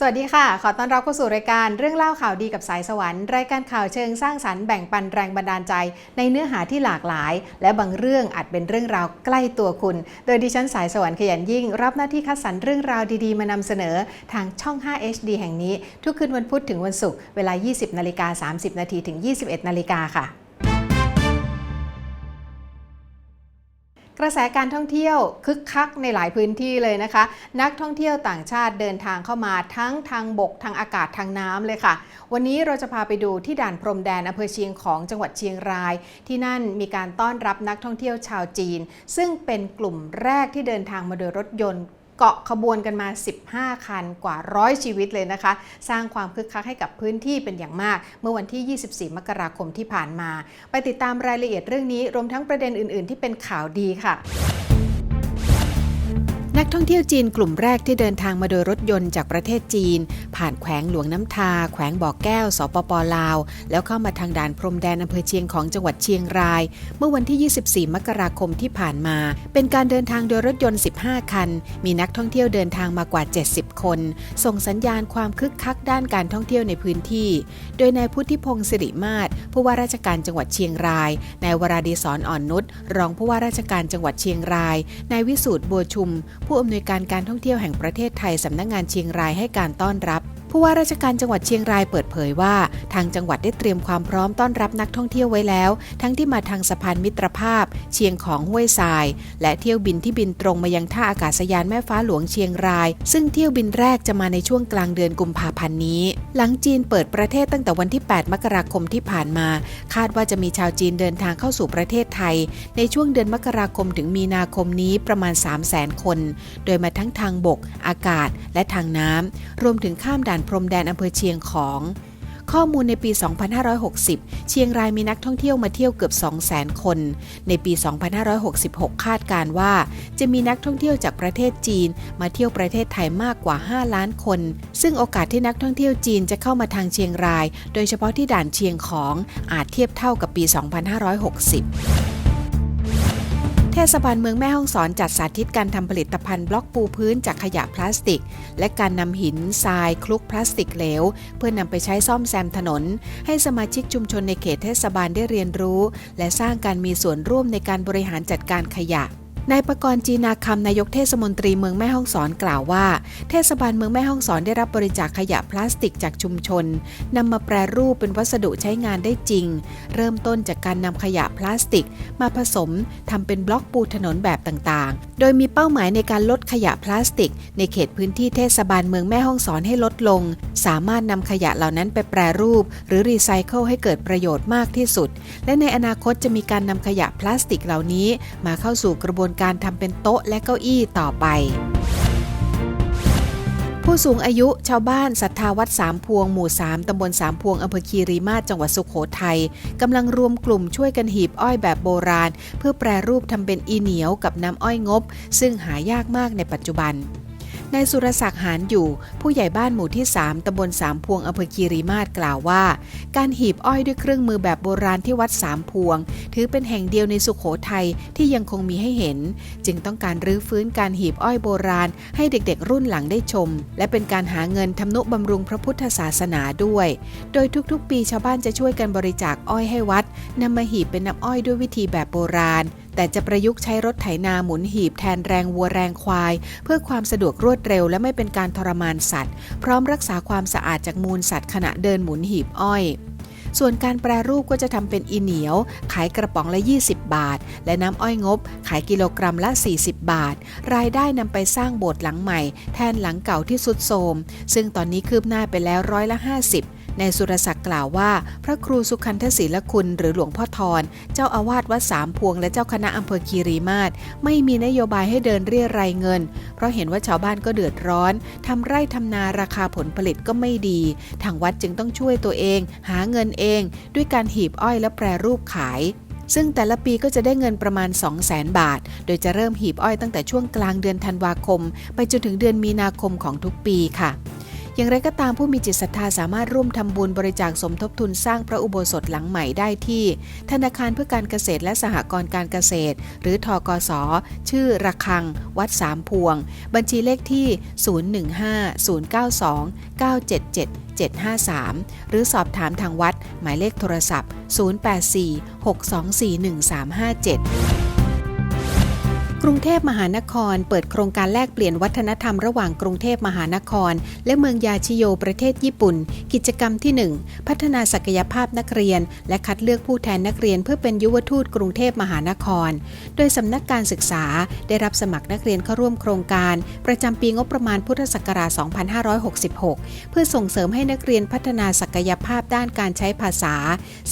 สวัสดีค่ะ ขอต้อนรับเข้าสู่รายการเรื่องเล่าข่าวดีกับสายสวรรค์ รายการข่าวเชิงสร้างสรรค์แบ่งปันแรงบันดาลใจ ในเนื้อหาที่หลากหลาย และบางเรื่องอาจเป็นเรื่องราวใกล้ตัวคุณ โดยดิฉันสายสวรรค์ขยันยิ่ง รับหน้าที่คัดสรรเรื่องราวดีๆ มานำเสนอทางช่อง 5 HD แห่งนี้ ทุกคืนวันพุธถึงวันศุกร์เวลา 20นาฬิกา30นาทีถึง 21นาฬิกาค่ะ กระแสการท่องเที่ยวคึกคักในหลายพื้นที่เลยนะคะ นักท่องเที่ยวต่างชาติเดินทางเข้ามาทั้งทางบกทางอากาศทางน้ำเลยค่ะ วันนี้เราจะพาไปดูที่ด่านพรมแดนอำเภอเชียงของจังหวัดเชียงราย ที่นั่นมีการต้อนรับนักท่องเที่ยวชาวจีน ซึ่งเป็นกลุ่มแรกที่เดินทางมาโดยรถยนต์ เกาะขบวนกันมา 15 คันกว่าร้อยชีวิตเลยนะคะ สร้างความคึกคักให้กับพื้นที่เป็นอย่างมาก เมื่อวันที่ 24 มกราคมที่ผ่านมา ไปติดตามรายละเอียดเรื่องนี้รวมทั้งประเด็นอื่น ๆ ที่เป็นข่าวดีค่ะ นักท่องเที่ยวจีนกลุ่มแรกที่เดินทางมาโดยรถยนต์จากประเทศจีน ผ่านแขวงหลวงน้ำทา แขวงบ่อแก้ว สปปลาว แล้วเข้ามาทางด่านพรมแดนอำเภอเชียงของจังหวัดเชียงราย เมื่อวันที่ 24 มกราคมที่ผ่านมา เป็นการเดินทางโดยรถยนต์ 15 คัน มีนักท่องเที่ยวเดินทางมากว่า 70 คน ส่งสัญญาณความคึกคักด้านการท่องเที่ยวในพื้นที่ โดยนายพุทธิพงศ์สิริมาศผู้ว่าราชการจังหวัดเชียงรายนายวราดีสอนอ่อนนุชรองผู้ว่าราชการจังหวัดเชียงรายนายวิสูตรบัวชุมผู้อำนวยการการท่องเที่ยวแห่งประเทศไทยสำนักงงานเชียงรายให้การต้อนรับ ผู้ว่าราชการจังหวัดเชียงรายเปิดเผยว่า ทางจังหวัดได้เตรียมความพร้อมต้อนรับนักท่องเที่ยวไว้แล้ว ทั้งที่มาทางสะพานมิตรภาพ เชียงของห้วยทราย และเที่ยวบินที่บินตรงมายังท่าอากาศยานแม่ฟ้าหลวงเชียงราย ซึ่งเที่ยวบินแรกจะมาในช่วงกลางเดือนกุมภาพันธ์นี้ หลังจีนเปิดประเทศตั้งแต่วันที่ 8 มกราคมที่ผ่านมา คาดว่าจะมีชาวจีนเดินทางเข้าสู่ประเทศไทย ในช่วงเดือนมกราคมถึงมีนาคมนี้ประมาณ 3 0 0 0 0 0 คน โดยมาทั้งทางบก อากาศ และทางน้ำรวมถึงข้ามด่านพรมแดนอำเภอเชียงของ ข้อมูลในปี 2560 เชียงรายมีนักท่องเที่ยวมาเที่ยวเกือบ 200,000 คน ในปี 2566 คาดการว่า จะมีนักท่องเที่ยวจากประเทศจีน มาเที่ยวประเทศไทยมากกว่า 5 ล้านคน ซึ่งโอกาสที่นักท่องเที่ยวจีนจะเข้ามาทางเชียงราย โดยเฉพาะที่ด่านเชียงของอาจเทียบเท่ากับปี 2560 ทศบาลเมืองแม่ฮ่องสอนจัดสาธิตการทำผลิตภัณฑ์บล็อกปูพื้นจากขยะพลาสติก และการนำหินทรายคลุกพลาสติกเหลว เพื่อนำไปใช้ซ่อมแซมถนน ให้สมาชิกชุมชนในเขตเทศบาลได้เรียนรู้ และสร้างการมีส่วนร่วมในการบริหารจัดการขยะ นายประกรณ์จีนาคำนายกเทศมนตรีเมืองแม่ฮ่องสอนกล่าวว่า เทศบาลเมืองแม่ฮ่องสอนได้รับบริจาคขยะพลาสติกจากชุมชนนำมาแปรรูปเป็นวัสดุใช้งานได้จริง เริ่มต้นจากการนำขยะพลาสติก มาผสมทำเป็นบล็อกปูถนนแบบต่างๆ โดยมีเป้าหมายในการลดขยะพลาสติก ในเขตพื้นที่เทศบาลเมืองแม่ฮ่องสอนให้ลดลง สามารถนำขยะเหล่านั้นไปแปรรูป หรือรีไซเคิลให้เกิดประโยชน์มากที่สุด และในอนาคตจะมีการนำขยะพลาสติกเหล่านี้ มาเข้าสู่กระบวนการทำเป็นโต๊ะและเก้าอี้ต่อไป ผู้สูงอายุชาวบ้านศรัทธาวัดสามพวงหมู่สามตำบลสามพวงอำเภอคีรีมาศจังหวัดสุขโขทัยกำลังรวมกลุ่มช่วยกันหีบอ้อยแบบโบราณ เพื่อแปรรูปทำเป็นอีเหนียวกับน้ำอ้อยงบ ซึ่งหายากมากในปัจจุบัน นายสุรศักดิ์หานอยู่ ผู้ใหญ่บ้านหมู่ที่ 3ตำบลสามพวงอำเภอคีรีมาศกล่าวว่า การหีบอ้อยด้วยเครื่องมือแบบโบราณที่วัดสามพวง ถือเป็นแห่งเดียวในสุขโขทัยที่ยังคงมีให้เห็น จึงต้องการรื้อฟื้นการหีบอ้อยโบราณ ให้เด็กๆ รุ่นหลังได้ชม และเป็นการหาเงินทำนุบำรุงพระพุทธศาสนาด้วย โดยทุกๆ ปีชาวบ้านจะช่วยกันบริจาคอ้อยให้วัดนำมาหีบเป็นน้ำอ้อยด้วยวิธีแบบโบราณ แต่จะประยุกต์ใช้รถไถนาหมุนหีบแทนแรงวัวแรงควาย เพื่อความสะดวกรวดเร็วและไม่เป็นการทรมานสัตว์ พร้อมรักษาความสะอาดจากมูลสัตว์ขณะเดินหมุนหีบอ้อยส่วนการแปรรูปก็จะทำเป็นอีเหนียว ขายกระป๋องละ 20 บาท และน้ำอ้อยงบ ขายกิโลกรัมละ 40 บาท รายได้นำไปสร้างโบสถ์หลังใหม่ แทนหลังเก่าที่สุดโทรมซึ่งตอนนี้คืบหน้าไปแล้วร้อยละ 50 นายสุรศักดิ์กล่าวว่า พระครูสุขันธศีลคุณหรือหลวงพ่อทอนเจ้าอาวาสวัดสามพวง และเจ้าคณะอำเภอคีรีมาศไม่มีนโยบายให้เดินเรียรายเงิน เพราะเห็นว่าชาวบ้านก็เดือดร้อนทำไร่ทำนาราคาผลผลิตก็ไม่ดี ทางวัดจึงต้องช่วยตัวเอง หาเงินเอง ด้วยการหีบอ้อยและแปรรูปขายซึ่งแต่ละปีก็จะได้เงินประมาณ 2 0 0แสนบาท โดยจะเริ่มหีบอ้อยตั้งแต่ช่วงกลางเดือนธันวาคม ไปจนถึงเดือนมีนาคมของทุกปีค่ะ อย่างไรก็ตามผู้มีจิตศรัทธาสามารถร่วมทำบุญบริจาคสมทบทุนสร้างพระอุโบสถหลังใหม่ได้ที่ ธนาคารเพื่อการเกษตรและสหกรณ์การเกษตร หรือทกส ชื่อระฆัง วัดสามพวง บัญชีเลขที่ 015 092 977 753 หรือสอบถามทางวัดหมายเลขโทรศัพท์ 084 624 1357 กรุงเทพมหานคร เปิดโครงการแลกเปลี่ยนวัฒนธรรมระหว่างกรุงเทพมหานคร และเมืองยาชิโยประเทศญี่ปุ่น กิจกรรมที่ 1 พัฒนาศักยภาพนักเรียน และคัดเลือกผู้แทนนักเรียนเพื่อเป็นยุวทูตกรุงเทพมหานคร โดยสำนักการศึกษาได้รับสมัครนักเรียนเข้าร่วมโครงการ ประจำปีงบประมาณพุทธศักราช 2566 เพื่อส่งเสริมให้นักเรียนพัฒนาศักยภาพด้านการใช้ภาษา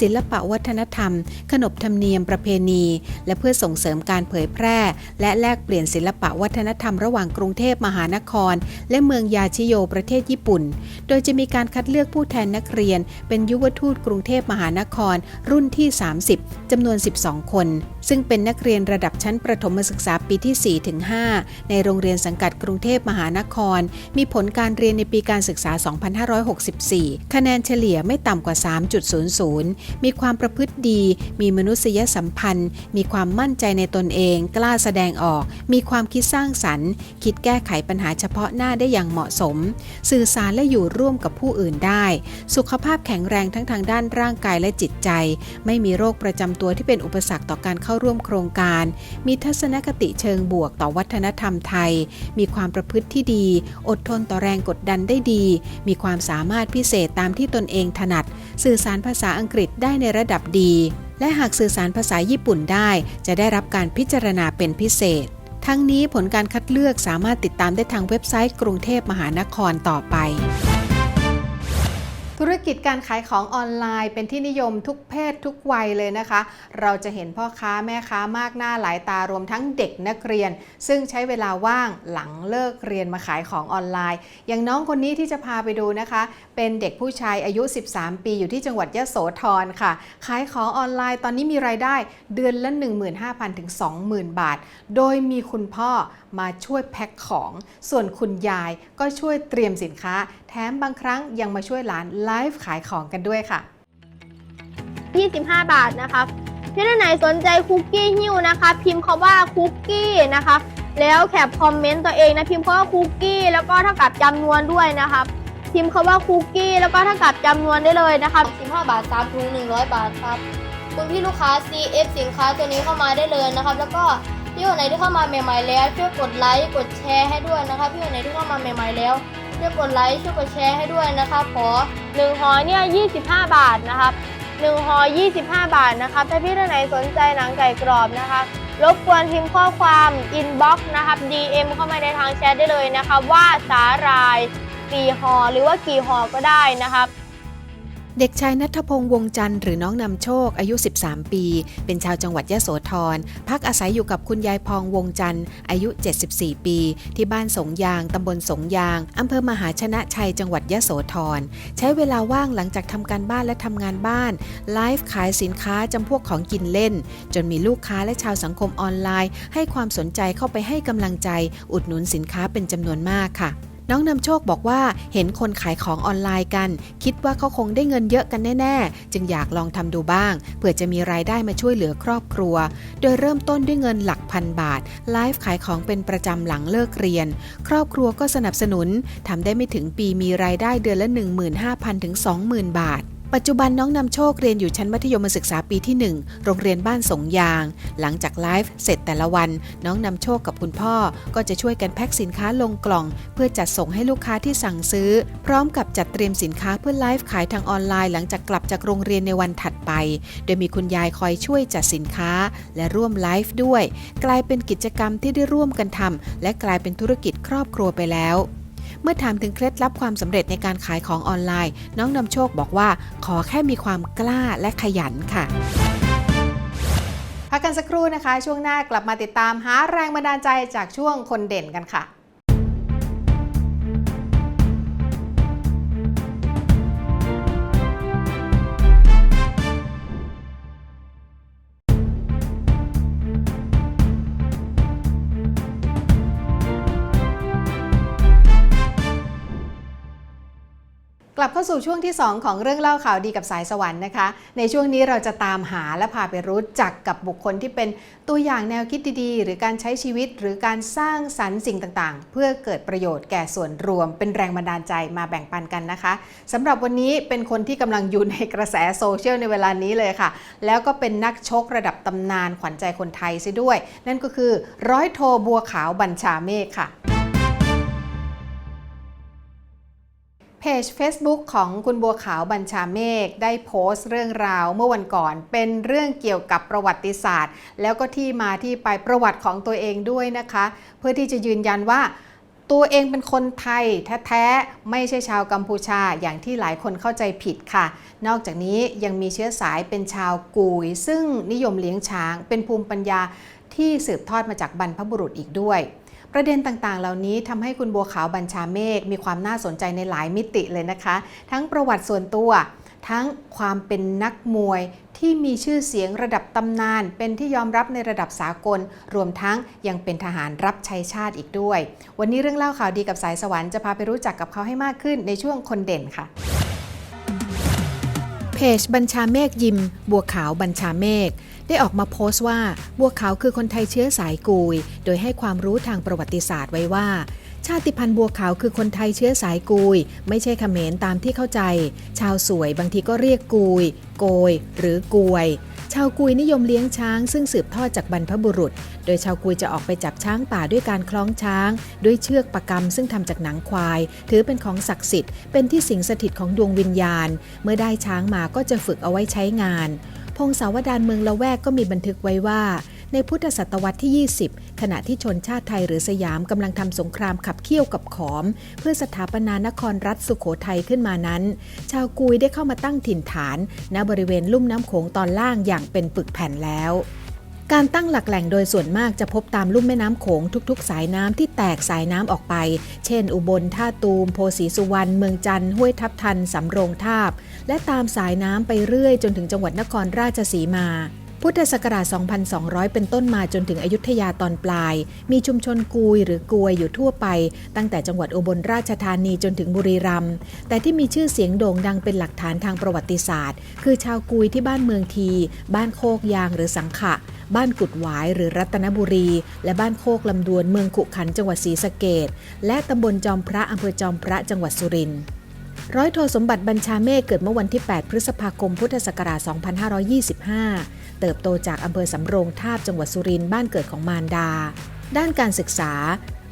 ศิลปวัฒนธรรม ขนบธรรมเนียมประเพณี และเพื่อส่งเสริมการเผยแพร่และแลกเปลี่ยนศิลปะวัฒนธรรมระหว่างกรุงเทพมหานคร และเมืองยาชิโยประเทศญี่ปุ่น โดยจะมีการคัดเลือกผู้แทนนักเรียน เป็นยุวทูตกรุงเทพมหานคร รุ่นที่ 30จำนวน 12 คน ซึ่งเป็นนักเรียนระดับชั้นประถมศึกษาปีที่4ถึง5ในโรงเรียนสังกัดกรุงเทพมหานคร มีผลการเรียนในปีการศึกษา 2564 คะแนนเฉลี่ยไม่ต่ำกว่า 3.00 มีความประพฤติดี มีมนุษยสัมพันธ์ มีความมั่นใจในตนเอง กล้าแสดงออก มีความคิดสร้างสรรค์ คิดแก้ไขปัญหาเฉพาะหน้าได้อย่างเหมาะสม สื่อสารและอยู่ร่วมกับผู้อื่นได้ สุขภาพแข็งแรงทั้งทางด้านร่างกายและจิตใจ ไม่มีโรคประจำตัวที่เป็นอุปสรรคต่อการเข้าร่วมโครงการ มีทัศนคติเชิงบวกต่อวัฒนธรรมไทย มีความประพฤติที่ดี อดทนต่อแรงกดดันได้ดี มีความสามารถพิเศษตามที่ตนเองถนัด สื่อสารภาษาอังกฤษได้ในระดับดี และหากสื่อสารภาษาญี่ปุ่นได้ จะได้รับการพิจารณาเป็นพิเศษ ทั้งนี้ผลการคัดเลือกสามารถติดตามได้ทางเว็บไซต์กรุงเทพมหานครต่อไป ธุรกิจการขายของออนไลน์เป็นที่นิยมทุกเพศทุกวัยเลยนะคะ เราจะเห็นพ่อค้าแม่ค้ามากหน้าหลายตารวมทั้งเด็กนักเรียน ซึ่งใช้เวลาว่างหลังเลิกเรียนมาขายของออนไลน์ อย่างน้องคนนี้ที่จะพาไปดูนะคะ เป็นเด็กผู้ชายอายุ 13 ปีอยู่ที่จังหวัดยะโสธรค่ะ ขายของออนไลน์ตอนนี้มีรายได้เดือนละ 15,000ถึง20,000 บาท โดยมีคุณพ่อมาช่วยแพ็คของ ส่วนคุณยายก็ช่วยเตรียมสินค้าแถมบางครั้งยังมาช่วยหลานไลฟ์ขายของกันด้วยค่ะ 25 บาทนะครับพี่ท่านไหนสนใจคุกกี้หิ้วนะคะ พิมพ์คาว่าคุกกี้นะคะ แล้วแคปคอมเมนต์ตัวเองนะพิมพ์คาว่าคุกกี้แล้วก็เท่ากับจำนวนด้วยนะครับพิมพ์คาว่าคุกกี้แล้วก็เท่ากับจำนวนได้เลยนะครับ15 บาท3ถุง100 บาทครับคุณพี่ลูกค้า CF สินค้าตัวนี้เข้ามาได้เลยนะครับ แล้วก็พี่คนไหนที่เข้ามาใหม่ ๆ แล้วช่วยกดไลค์กดแชร์ให้ด้วยนะครับพี่คนไหนที่เข้ามาใหม่ ๆ แล้ว ช่วยกดไลค์ช่วยกดแชร์ให้ด้วยนะครับขอ1ห่อเนี่ย25 บาทนะครับ1ห่อ25 บาทนะครับถ้าพี่ท่านไหนสนใจหนังไก่กรอบนะคะรบกวนพิมพ์ข้อความ inbox นะครับ DM เข้ามาในทางแชทได้เลยนะครับว่าสาหร่ายกี่ห่อหรือว่ากี่ห่อก็ได้นะครับ เด็กชายนัทพงษ์วงจันทร์หรือน้องนำโชคอายุ 13 ปี เป็นชาวจังหวัดยะโสธรพักอาศัยอยู่กับคุณยายพองวงจันทร์อายุ 74 ปี ที่บ้านสงยางตำบลสงยางอำเภอมหาชนะชัยจังหวัดยะโสธรใช้เวลาว่างหลังจากทำการบ้านและทำงานบ้านไลฟ์ขายสินค้าจำพวกของกินเล่น จนมีลูกค้าและชาวสังคมออนไลน์ ให้ความสนใจเข้าไปให้กำลังใจ อุดหนุนสินค้าเป็นจำนวนมากค่ะ น้องนำโชคบอกว่าเห็นคนขายของออนไลน์กัน คิดว่าเขาคงได้เงินเยอะกันแน่ ๆ จึงอยากลองทำดูบ้างเพื่อจะมีรายได้มาช่วยเหลือครอบครัว โดยเริ่มต้นด้วยเงินหลักพันบาทไลฟ์ขายของเป็นประจำหลังเลิกเรียน ครอบครัวก็สนับสนุนทำได้ไม่ถึงปีมีรายได้เดือนละ 15,000ถึง20,000 บาท ปัจจุบันน้องนำโชคเรียนอยู่ชั้นมัธยมศึกษาปีที่ 1 โรงเรียนบ้านสงยาง หลังจากไลฟ์เสร็จแต่ละวัน น้องนำโชคกับคุณพ่อ ก็จะช่วยกันแพ็คสินค้าลงกล่อง เพื่อจัดส่งให้ลูกค้าที่สั่งซื้อ พร้อมกับจัดเตรียมสินค้าเพื่อไลฟ์ขายทางออนไลน์หลังจากกลับจากโรงเรียนในวันถัดไป โดยมีคุณยายคอยช่วยจัดสินค้า และร่วมไลฟ์ด้วย กลายเป็นกิจกรรมที่ได้ร่วมกันทำและกลายเป็นธุรกิจครอบครัวไปแล้ว มื่อถามถึงเคล็ดลับความสำเร็จในการขายของออนไลน์ น้องนำโชคบอกว่าขอแค่มีความกล้าและขยันค่ะพักกันสักครู่นะคะ ช่วงหน้ากลับมาติดตามหาแรงบันดาลใจจากช่วงคนเด่นกันค่ะ ลับเข้าสู่ช่วงที่ 2 ของเรื่องเล่าข่าวดีกับสายสวรรค์นะคะ ในช่วงนี้เราจะตามหาและพาไปรู้จักกับบุคคลที่เป็นตัวอย่างแนวคิดดีๆ หรือการใช้ชีวิตหรือการสร้างสรรค์สิ่งต่างๆ เพื่อเกิดประโยชน์แก่ส่วนรวม เป็นแรงบันดาลใจมาแบ่งปันกันนะคะสำหรับวันนี้เป็นคนที่กำลังอยู่ในกระแสโซเชียลในเวลานี้เลยค่ะ แล้วก็เป็นนักชกระดับตำนานขวัญใจคนไทยซิด้วย นั่นก็คือร้อยโทบัวขาวบัญชาเมฆค่ะ พจ Facebook ของคุณบัวขาวบัญชาเมฆได้โพสต์เรื่องราวเมื่อวันก่อน เป็นเรื่องเกี่ยวกับประวัติศาสตร์ แล้วก็ที่มาที่ไปประวัติของตัวเองด้วยนะคะ เพื่อที่จะยืนยันว่าตัวเองเป็นคนไทยแท้ๆ ไม่ใช่ชาวกัมพูชาอย่างที่หลายคนเข้าใจผิดค่ะ นอกจากนี้ยังมีเชื้อสายเป็นชาวกุย ซึ่งนิยมเลี้ยงช้าง เป็นภูมิปัญญาที่สืบทอดมาจากบรรพบุรุษอีกด้วย ประเด็นต่างๆ เหล่านี้ทำให้คุณบัวขาวบัญชาเมฆมีความน่าสนใจในหลายมิติเลยนะคะ ทั้งประวัติส่วนตัวทั้งความเป็นนักมวยที่มีชื่อเสียงระดับตำนาน เป็นที่ยอมรับในระดับสากล รวมทั้งยังเป็นทหารรับใช้ชาติอีกด้วย วันนี้เรื่องเล่าข่าวดีกับสายสวรรค์จะพาไปรู้จักกับเขาให้มากขึ้นในช่วงคนเด่นค่ะ เพจบัญชาเมฆยิม บัวขาวบัญชาเมฆได้ออกมาโพสต์ว่าบัวขาวคือคนไทยเชื้อสายกุย โดยให้ความรู้ทางประวัติศาสตร์ไว้ว่า ชาติพันธุ์บัวขาวคือคนไทยเชื้อสายกุย ไม่ใช่เขมรตามที่เข้าใจ ชาวสวยบางทีก็เรียกกุย โกย หรือกวย ชาวกุยนิยมเลี้ยงช้างซึ่งสืบทอดจากบรรพบุรุษ โดยชาวกุยจะออกไปจับช้างป่าด้วยการคล้องช้าง ด้วยเชือกประกำซึ่งทำจากหนังควาย ถือเป็นของศักดิ์สิทธิ์เป็นที่สิงสถิตของดวงวิญญาณ เมื่อได้ช้างมาก็จะฝึกเอาไว้ใช้งาน พงศาวดารเมืองละแวกก็มีบันทึกไว้ว่า ในพุทธศตวรรษที่ 20 ขณะที่ชนชาติไทยหรือสยามกำลังทำสงครามขับเคี่ยวกับขอม เพื่อสถาปนานครรัฐสุขโขทัยขึ้นมานั้น ชาวกุยได้เข้ามาตั้งถิ่นฐานณบริเวณลุ่มน้ำโขงตอนล่างอย่างเป็นปึกแผ่นแล้วการตั้งหลักแหล่งโดยส่วนมากจะพบตามลุ่มแม่น้ำโขงทุก ๆ สายน้ำที่แตกสายน้ำออกไป เช่น อุบลท่าตูม โพสีสุวรรณ เมืองจันทร์ห้วยทับทัน สำโรงทาบ และตามสายน้ำไปเรื่อยจนถึงจังหวัดนครราชสีมา พุทธศักราช 2200 เป็นต้นมาจนถึงอยุธยาตอนปลาย มีชุมชนกุยหรือกวยอยู่ทั่วไป ตั้งแต่จังหวัดอุบลราชธานีจนถึงบุรีรัมย์ แต่ที่มีชื่อเสียงโด่งดังเป็นหลักฐานทางประวัติศาสตร์ คือชาวกุยที่บ้านเมืองที บ้านโคกยางหรือสังขะบ้านกุดหวายหรือรัตนบุรี และบ้านโคกลำดวนเมืองขุขันจังหวัดศรีสะเกดและตำบลจอมพระอำเภอจอมพระจังหวัดสุรินทร์ ร้อยโทสมบัติบัญชาเมฆเกิดเมื่อวันที่ 8 พฤษภาคม พุทธศักราช 2525 เติบโตจากอำเภอสำโรงทาบจังหวัดสุรินทร์บ้านเกิดของมารดา ด้านการศึกษา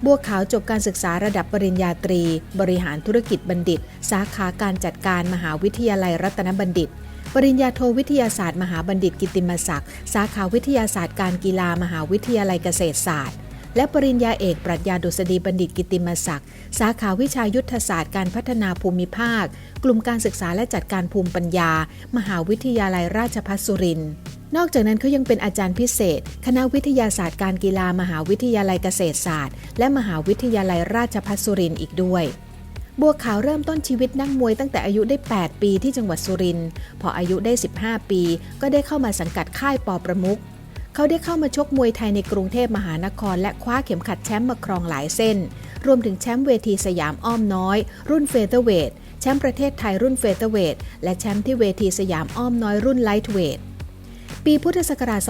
บัวขาวจบการศึกษาระดับปริญญาตรี บริหารธุรกิจบัณฑิต สาขาการจัดการมหาวิทยาลัยรัตนบัณฑิต ปริญญาโทวิทยาศาสตร์ มหาบัณฑิตกิตติมศักดิ์ สาขาวิทยาศาสตร์การกีฬามหาวิทยาลัยเกษตรศาสตร์ และปริญญาเอกปรัชญาดุษฎีบัณฑิตกิติมศักดิ์ สาขาวิชายุทธศาสตร์การพัฒนาภูมิภาค กลุ่มการศึกษาและจัดการภูมิปัญญา มหาวิทยาลัยราชภัฏสุรินทร์นอกจากนั้นเขายังเป็นอาจารย์พิเศษ คณะวิทยาศาสตร์การกีฬามหาวิทยาลัยเกษตรศาสตร์ และมหาวิทยาลัยราชภัฏสุรินทร์อีกด้วยบัวขาวเริ่มต้นชีวิตนักมวยตั้งแต่อายุได้ 8 ปีที่จังหวัดสุรินทร์พออายุได้ 15 ปี ก็ได้เข้ามาสังกัดค่ายปอประมุข เขาได้เข้ามาชกมวยไทยในกรุงเทพมหานคร และคว้าเข็มขัดแชมป์มาครองหลายเส้น รวมถึงแชมป์เวทีสยามอ้อมน้อย รุ่นเฟเธอร์เวทแชมป์ประเทศไทยรุ่นเฟเธอร์เวทและแชมป์ที่เวทีสยามอ้อมน้อยรุ่นไลท์เวทปีพุทธศักราช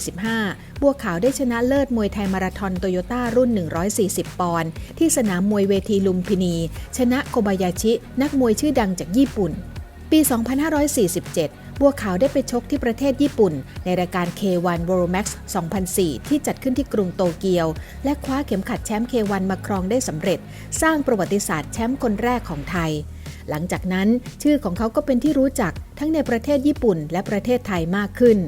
2545 บัวขาวได้ชนะเลิศมวยไทยมาราธอนโตโยต้ารุ่น 140 ปอนด์ที่สนามมวยเวทีลุมพินี ชนะโคบายาชิ นักมวยชื่อดังจากญี่ปุ่น ปี 2547 บัวขาวได้ไปชกที่ประเทศญี่ปุ่น ในรายการ K1 World Max 2004 ที่จัดขึ้นที่กรุงโตเกียว และคว้าเข็มขัดแชมป์ K1 มาครองได้สำเร็จ สร้างประวัติศาสตร์แชมป์คนแรกของไทย หลังจากนั้นชื่อของเขาก็เป็นที่รู้จักทั้งในประเทศญี่ปุ่น และประเทศไทยมากขึ้น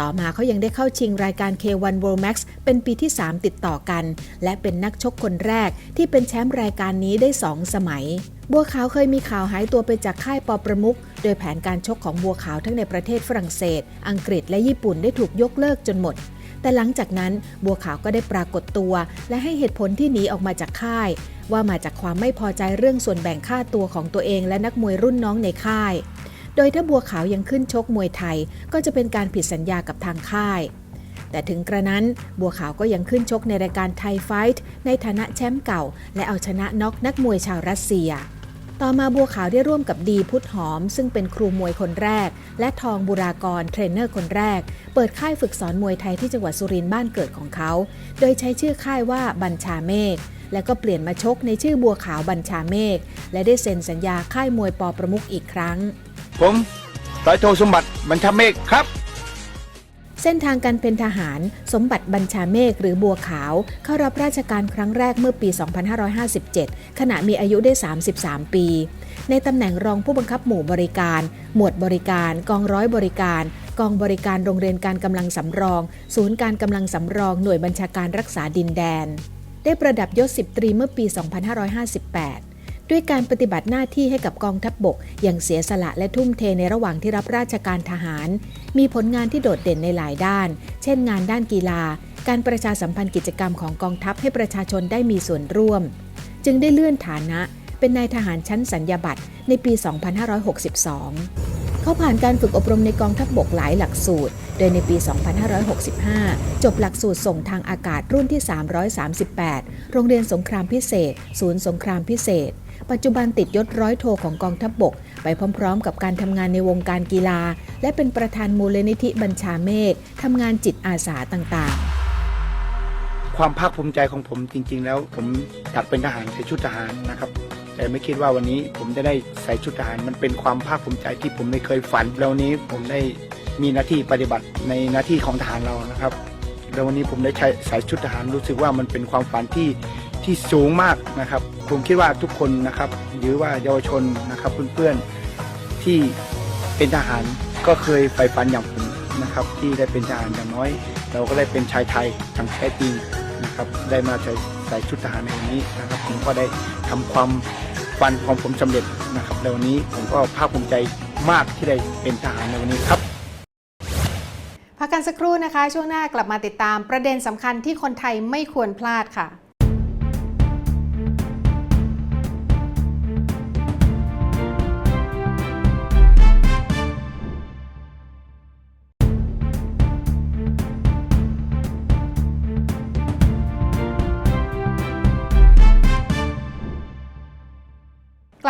ต่อมาเขายังได้เข้าชิงรายการ K1 World Max เป็นปีที่ 3 ติดต่อกัน และเป็นนักชกคนแรกที่เป็นแชมป์รายการนี้ได้ 2 สมัย บัวขาวเคยมีข่าวหายตัวไปจากค่ายปอประมุข โดยแผนการชกของบัวขาวทั้งในประเทศฝรั่งเศส อังกฤษและญี่ปุ่นได้ถูกยกเลิกจนหมด แต่หลังจากนั้นบัวขาวก็ได้ปรากฏตัว และให้เหตุผลที่หนีออกมาจากค่าย ว่ามาจากความไม่พอใจเรื่องส่วนแบ่งค่าตัวของตัวเองและนักมวยรุ่นน้องในค่าย โดยถ้าบัวขาวยังขึ้นชกมวยไทย ก็จะเป็นการผิดสัญญากับทางค่ายแต่ถึงกระนั้นบัวขาวก็ยังขึ้นชกในรายการไทยไฟท์ในฐานะแชมป์เก่า และเอาชนะน็อกนักมวยชาวรัสเซีย ต่อมาบัวขาวได้ร่วมกับดีพุทธหอม ซึ่งเป็นครูมวยคนแรก และทองบุรากรเทรนเนอร์คนแรก เปิดค่ายฝึกสอนมวยไทยที่จังหวัดสุรินทร์บ้านเกิดของเขา โดยใช้ชื่อค่ายว่าบัญชาเมฆแล้วก็เปลี่ยนมาชกในชื่อบัวขาวบัญชาเมฆและได้เซ็นสัญญาค่ายมวยปอประมุขอีกครั้ง ผมร้อยโทสมบัติบัญชาเมฆครับ เส้นทางการเป็นทหาร สมบัติบัญชาเมฆหรือบัวขาว เข้ารับราชการครั้งแรกเมื่อปี 2557 ขณะมีอายุได้ 33 ปี ในตำแหน่งรองผู้บังคับหมู่บริการ หมวดบริการ กองร้อยบริการ กองบริการโรงเรียนการกำลังสำรอง ศูนย์การกำลังสำรองหน่วยบัญชาการรักษาดินแดน ได้ประดับยศสิบตรีเมื่อปี 2558 ด้วยการปฏิบัติหน้าที่ให้กับกองทัพบบก อย่างเสียสละและทุ่มเทในระหว่างที่รับราชการทหาร มีผลงานที่โดดเด่นในหลายด้าน เช่น งานด้านกีฬา การประชาสัมพันธ์กิจกรรมของกองทัพให้ประชาชนได้มีส่วนร่วม จึงได้เลื่อนฐานะ เป็นนายทหารชั้นสัญญาบัตรในปี 2562เขาผ่านการฝึกอบรมในกองทัพบบกหลายหลักสูตร โดยในปี 2565 จบหลักสูตรส่งทางอากาศรุ่นที่ 338 โรงเรียนสงครามพิเศษ ศูนย์สงครามพิเศษ ปัจจุบันติดยศร้อยโทของกองทัพบบก ไปพร้อมๆ กับการทำงานในวงการกีฬา และเป็นประธานมูลนิธิบัญชาเมฆทำงานจิตอาสาต่างๆความภาคภูมิใจของผมจริง ๆ แล้วผมอยากเป็นทหารใส่ชุดทหารนะครับ แต่ไม่คิดว่าวันนี้ผมจะได้ใส่ชุดทหารมันเป็นความภาคภูมิใจที่ผมไม่เคยฝันแล้ววันนี้ผมได้มีหน้าที่ปฏิบัติในหน้าที่ของทหารเรานะครับ แล้ววันนี้ผมได้ใช้ใส่ชุดทหารรู้สึกว่ามันเป็นความฝันที่ ที่สูงมากนะครับ ผมคิดว่าทุกคนนะครับ หรือว่าเยาวชนนะครับเพื่อนๆที่เป็นทหารก็เคยใฝ่ฝันอย่างผมนะครับ ที่ได้เป็นทหารอย่างน้อย เราก็ได้เป็นชายไทยทั้งแท้จริงนะครับ ได้มาใส่ใส่ชุดทหารในวันนี้นะครับ ผมก็ได้ทำความฝันของผมสำเร็จนะครับในวันนี้ผมก็ภาคภูมิใจมากที่ได้เป็นทหารในวันนี้ครับพักกันสักครู่นะคะ ช่วงหน้ากลับมาติดตามประเด็นสำคัญที่คนไทยไม่ควรพลาดค่ะ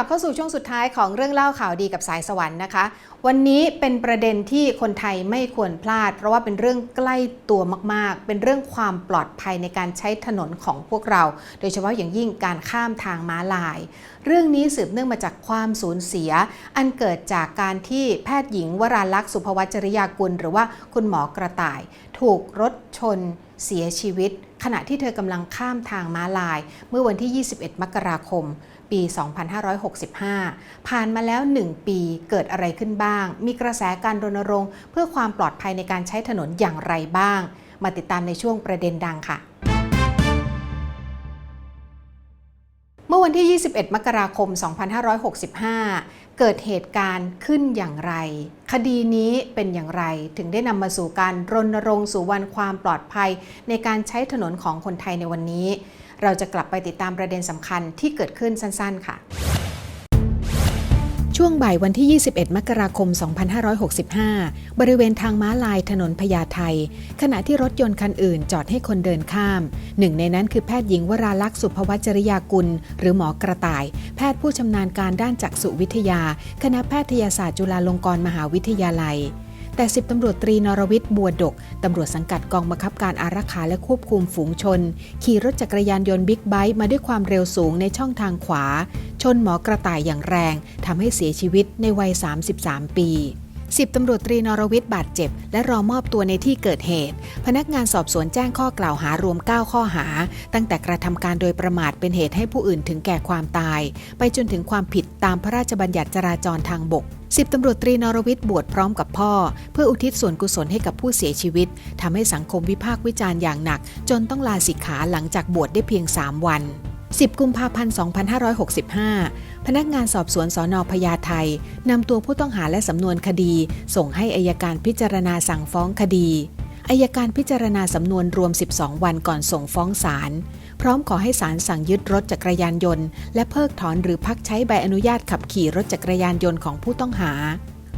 ลับเข้าสู่ช่วงสุดท้ายของเรื่องเล่าข่าวดีกับสายสวรรค์นะคะ วันนี้เป็นประเด็นที่คนไทยไม่ควรพลาด เพราะว่าเป็นเรื่องใกล้ตัวมากๆ เป็นเรื่องความปลอดภัยในการใช้ถนนของพวกเรา โดยเฉพาะอย่างยิ่งการข้ามทางม้าลาย เรื่องนี้สืบเนื่องมาจากความสูญเสีย อันเกิดจากการที่แพทย์หญิงวราลักษณ์สุภวัชริยากุล หรือว่าคุณหมอกระต่าย ถูกรถชนเสียชีวิต ขณะที่เธอกำลังข้ามทางม้าลาย เมื่อวันที่ 21 มกราคม ปี 2565 ผ่านมาแล้ว 1 ปีเกิดอะไรขึ้นบ้าง มีกระแสการรณรงค์ เพื่อความปลอดภัยในการใช้ถนนอย่างไรบ้าง มาติดตามในช่วงประเด็นดังค่ะเมื่อวันที่ 21 มกราคม 2565 เกิดเหตุการณ์ขึ้นอย่างไร คดีนี้เป็นอย่างไร ถึงได้นำมาสู่การรณรงค์สู่วันความปลอดภัย ในการใช้ถนนของคนไทยในวันนี้ เราจะกลับไปติดตามประเด็นสำคัญที่เกิดขึ้นสั้น ๆ ค่ะ ช่วงบ่ายวันที่ 21 มกราคม 2565 บริเวณทางม้าลายถนนพญาไทขณะที่รถยนต์คันอื่นจอดให้คนเดินข้าม หนึ่งในนั้นคือแพทย์หญิงวราลักษณ์สุภวัชริยากุล หรือหมอกระต่าย แพทย์ผู้ชำนาญการด้านจักษุวิทยา คณะแพทยศาสตร์จุฬาลงกรณ์มหาวิทยาลัย แต่สิบตำรวจตรีนรวิทย์บัวดก ตำรวจสังกัดกองบังคับการอารักขาและควบคุมฝูงชน ขี่รถจักรยานยนต์บิ๊กไบค์มาด้วยความเร็วสูงในช่องทางขวา ชนหมอกระต่ายอย่างแรงทำให้เสียชีวิตในวัย 33 ปีสิบตำรวจตรีนรวิทย์บาดเจ็บ และรอมอบตัวในที่เกิดเหตุ พนักงานสอบสวนแจ้งข้อกล่าวหารวม 9 ข้อหา ตั้งแต่กระทำการโดยประมาทเป็นเหตุให้ผู้อื่นถึงแก่ความตาย ไปจนถึงความผิดตามพระราชบัญญัติจราจรทางบก สิบตำรวจตรีนรวิทย์บวชพร้อมกับพ่อ เพื่ออุทิศส่วนกุศลให้กับผู้เสียชีวิตทำให้สังคมวิพากษ์วิจารณ์อย่างหนัก จนต้องลาสิกขาหลังจากบวชได้เพียง 3 วัน 10 กุมภาพันธ์ 2565 พนักงานสอบสวนสอนอพญาไทนำตัวผู้ต้องหาและสำนวนคดี ส่งให้อายการพิจารณาสั่งฟ้องคดีอายการพิจารณาสำนวนรวม 12 วันก่อนส่งฟ้องศาล พร้อมขอให้ศาลสั่งยึดรถจักรยานยนต์ และเพิกถอนหรือพักใช้ใบอนุญาตขับขี่รถจักรยานยนต์ของผู้ต้องหา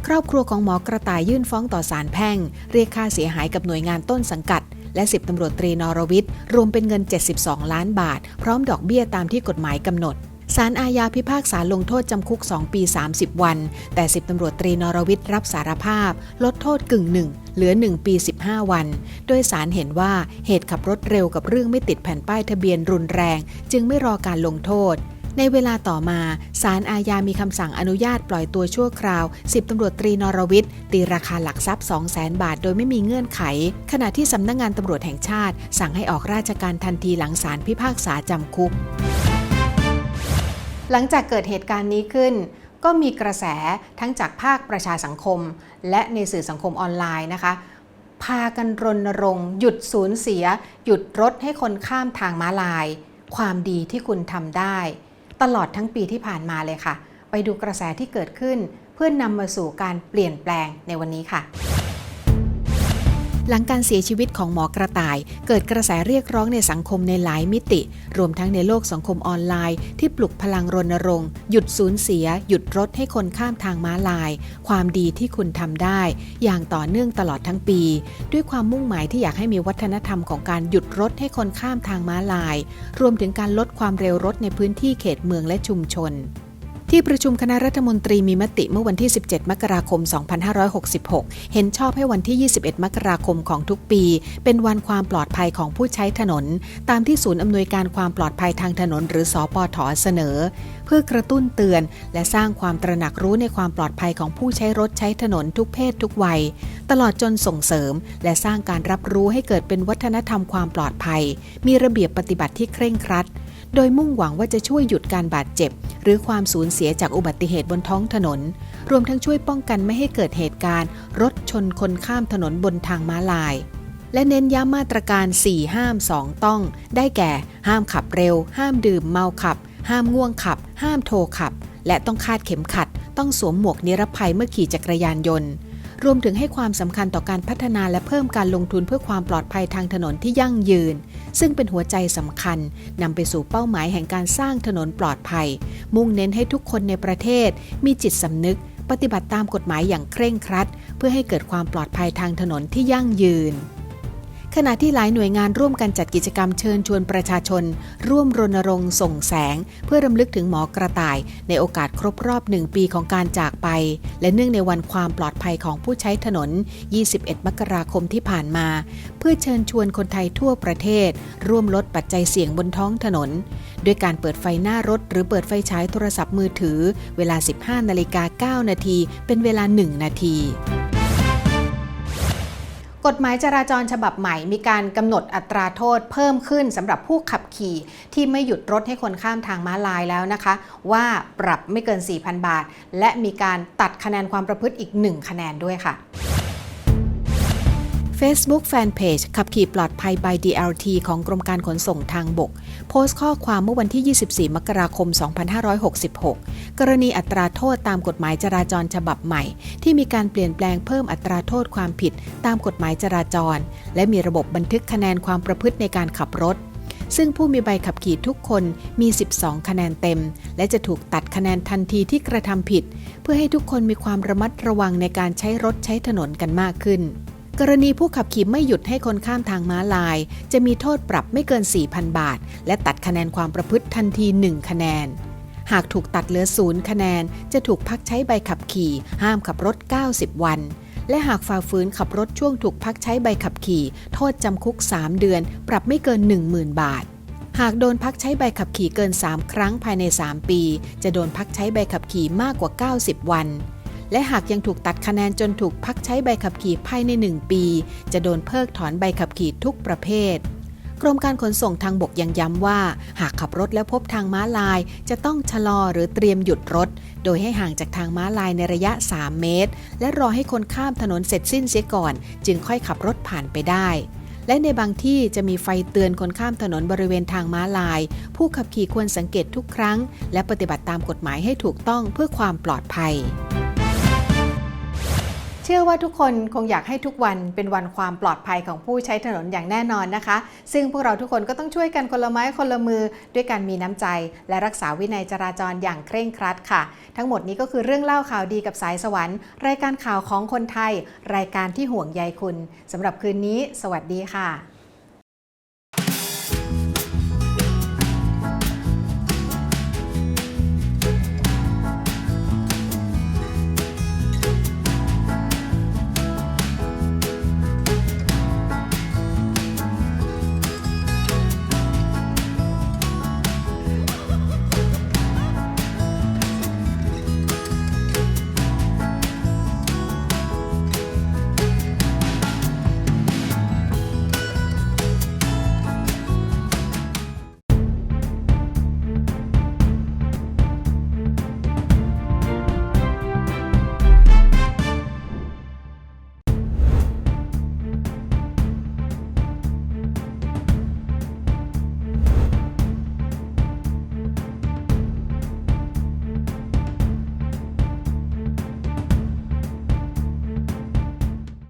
ครอบครัวของหมอกระต่ายยื่นฟ้องต่อศาลแพ่ง เรียกค่าเสียหายกับหน่วยงานต้นสังกัด และสิบตำรวจตรีนรวิทย์รวมเป็นเงิน 72 ล้านบาท พร้อมดอกเบี้ยตามที่กฎหมายกำหนด ศาลอาญาพิพากษาลงโทษจำคุก 2 ปี 30 วัน แต่10ตำรวจตรีนรวิทย์รับสารภาพ ลดโทษกึ่งหนึ่งเหลือ 1 ปี 15 วัน โดยสารเห็นว่าเหตุขับรถเร็วกับเรื่องไม่ติดแผ่นป้ายทะเบียนรุนแรง จึงไม่รอการลงโทษในเวลาต่อมา ศาลอาญามีคำสั่งอนุญาตปล่อยตัวชั่วคราว 10ตำรวจตรีนรวิทย์ ตีราคาหลักทรัพย์ 200,000 บาท โดยไม่มีเงื่อนไข ขณะที่สำนักงงานตำรวจแห่งชาติ สั่งให้ออกราชการทันทีหลังศาลพิพากษาจำคุก หลังจากเกิดเหตุการณ์นี้ขึ้น ก็มีกระแสทั้งจากภาคประชาสังคม และในสื่อสังคมออนไลน์นะคะ พากันรณรงค์หยุดสูญเสีย หยุดรถให้คนข้ามทางม้าลาย ความดีที่คุณทำได้ ตลอดทั้งปีที่ผ่านมาเลยค่ะ ไปดูกระแสที่เกิดขึ้น เพื่อนนำมาสู่การเปลี่ยนแปลงในวันนี้ค่ะ หลังการเสียชีวิตของหมอกระต่าย เกิดกระแสเรียกร้องในสังคมในหลายมิติ รวมทั้งในโลกสังคมออนไลน์ ที่ปลุกพลังรณรงค์ หยุดสูญเสีย หยุดรถให้คนข้ามทางม้าลาย ความดีที่คุณทำได้ อย่างต่อเนื่องตลอดทั้งปี ด้วยความมุ่งหมายที่อยากให้มีวัฒนธรรมของการหยุดรถให้คนข้ามทางม้าลาย รวมถึงการลดความเร็วรถในพื้นที่เขตเมืองและชุมชน ที่ประชุมคณะรัฐมนตรีมีมติเมื่อวันที่ 17 มกราคม 2566 เห็นชอบให้วันที่ 21 มกราคมของทุกปี เป็นวันความปลอดภัยของผู้ใช้ถนน ตามที่ศูนย์อำนวยการความปลอดภัยทางถนน หรือสอปทเสนอ เพื่อกระตุ้นเตือน และสร้างความตระหนักรู้ในความปลอดภัยของผู้ใช้รถใช้ถนนทุกเพศทุกวัย ตลอดจนส่งเสริม และสร้างการรับรู้ให้เกิดเป็นวัฒนธรรมความปลอดภัย มีระเบียบปฏิบัติที่เคร่งครัด โดยมุ่งหวังว่าจะช่วยหยุดการบาดเจ็บ หรือความสูญเสียจากอุบัติเหตุบนท้องถนน รวมทั้งช่วยป้องกันไม่ให้เกิดเหตุการณ์ รถชนคนข้ามถนนบนทางม้าลาย และเน้นย้ำมาตรการ 4 ห้าม 2 ต้อง ได้แก่ ห้ามขับเร็ว ห้ามดื่มเมาขับ ห้ามง่วงขับ ห้ามโทรขับ และต้องคาดเข็มขัด ต้องสวมหมวกนิรภัยเมื่อขี่จักรยานยนต์รวมถึงให้ความสำคัญต่อการพัฒนาและเพิ่มการลงทุนเพื่อความปลอดภัยทางถนนที่ยั่งยืน ซึ่งเป็นหัวใจสำคัญนำไปสู่เป้าหมายแห่งการสร้างถนนปลอดภัย มุ่งเน้นให้ทุกคนในประเทศ มีจิตสำนึก ปฏิบัติตามกฎหมายอย่างเคร่งครัด เพื่อให้เกิดความปลอดภัยทางถนนที่ยั่งยืน ขณะที่หลายหน่วยงานร่วมกันจัดกิจกรรมเชิญชวนประชาชน ร่วมรณรงค์ส่งแสง เพื่อรำลึกถึงหมอกระต่าย ในโอกาสครบรอบหนึ่งปีของการจากไป และเนื่องในวันความปลอดภัยของผู้ใช้ถนน 21 มกราคมที่ผ่านมา เพื่อเชิญชวนคนไทยทั่วประเทศ ร่วมลดปัจจัยเสี่ยงบนท้องถนน ด้วยการเปิดไฟหน้ารถ หรือเปิดไฟฉายโทรศัพท์มือถือ เวลา 15 นาฬิกา 9 นาทีเป็นเวลา 1 นาที กฎหมายจราจรฉบับใหม่มีการกำหนดอัตราโทษเพิ่มขึ้นสำหรับผู้ขับขี่ที่ไม่หยุดรถให้คนข้ามทางม้าลายแล้วนะคะ ว่าปรับไม่เกิน 4,000 บาท และมีการตัดคะแนนความประพฤติอีก 1 คะแนนด้วยค่ะ Facebook Fanpage ขับขี่ปลอดภัย by DLT ของกรมการขนส่งทางบก โพสต์ข้อความเมื่อวันที่ 24 มกราคม 2566 กรณีอัตราโทษตามกฎหมายจราจรฉบับใหม่ ที่มีการเปลี่ยนแปลงเพิ่มอัตราโทษความผิดตามกฎหมายจราจร และมีระบบบันทึกคะแนนความประพฤติในการขับรถซึ่งผู้มีใบขับขี่ทุกคนมี 12 คะแนนเต็ม และจะถูกตัดคะแนนทันทีที่กระทำผิด เพื่อให้ทุกคนมีความระมัดระวังในการใช้รถใช้ถนนกันมากขึ้น กรณีผู้ขับขี่ไม่หยุดให้คนข้ามทางม้าลาย จะมีโทษปรับไม่เกิน 4,000 บาท และตัดคะแนนความประพฤติทันที 1 คะแนน หากถูกตัดเหลือศูนย์คะแนน จะถูกพักใช้ใบขับขี่ ห้ามขับรถ 90 วัน และหากฝ่าฝืนขับรถช่วงถูกพักใช้ใบขับขี่ โทษจำคุก 3 เดือน ปรับไม่เกิน 10,000 บาท หากโดนพักใช้ใบขับขี่เกิน 3 ครั้งภายใน 3 ปี จะโดนพักใช้ใบขับขี่มากกว่า 90 วัน และหากยังถูกตัดคะแนนจนถูกพักใช้ใบขับขี่ภายใน 1 ปี จะโดนเพิกถอนใบขับขี่ทุกประเภท กรมการขนส่งทางบกยังย้ำว่า หากขับรถแล้วพบทางม้าลาย จะต้องชะลอหรือเตรียมหยุดรถ โดยให้ห่างจากทางม้าลายในระยะ 3 เมตร และรอให้คนข้ามถนนเสร็จสิ้นเสียก่อน จึงค่อยขับรถผ่านไปได้และในบางที่จะมีไฟเตือนคนข้ามถนนบริเวณทางม้าลาย ผู้ขับขี่ควรสังเกตทุกครั้ง และปฏิบัติตามกฎหมายให้ถูกต้องเพื่อความปลอดภัย เชื่อว่าทุกคนคงอยากให้ทุกวันเป็นวันความปลอดภัยของผู้ใช้ถนนอย่างแน่นอนนะคะ ซึ่งพวกเราทุกคนก็ต้องช่วยกันคนละไม้คนละมือ ด้วยการมีน้ำใจ และรักษาวินัยจราจรอย่างเคร่งครัดค่ะ ทั้งหมดนี้ก็คือเรื่องเล่าข่าวดีกับสายสวรรค์ รายการข่าวของคนไทย รายการที่ห่วงใยคุณสำหรับคืนนี้ สวัสดีค่ะ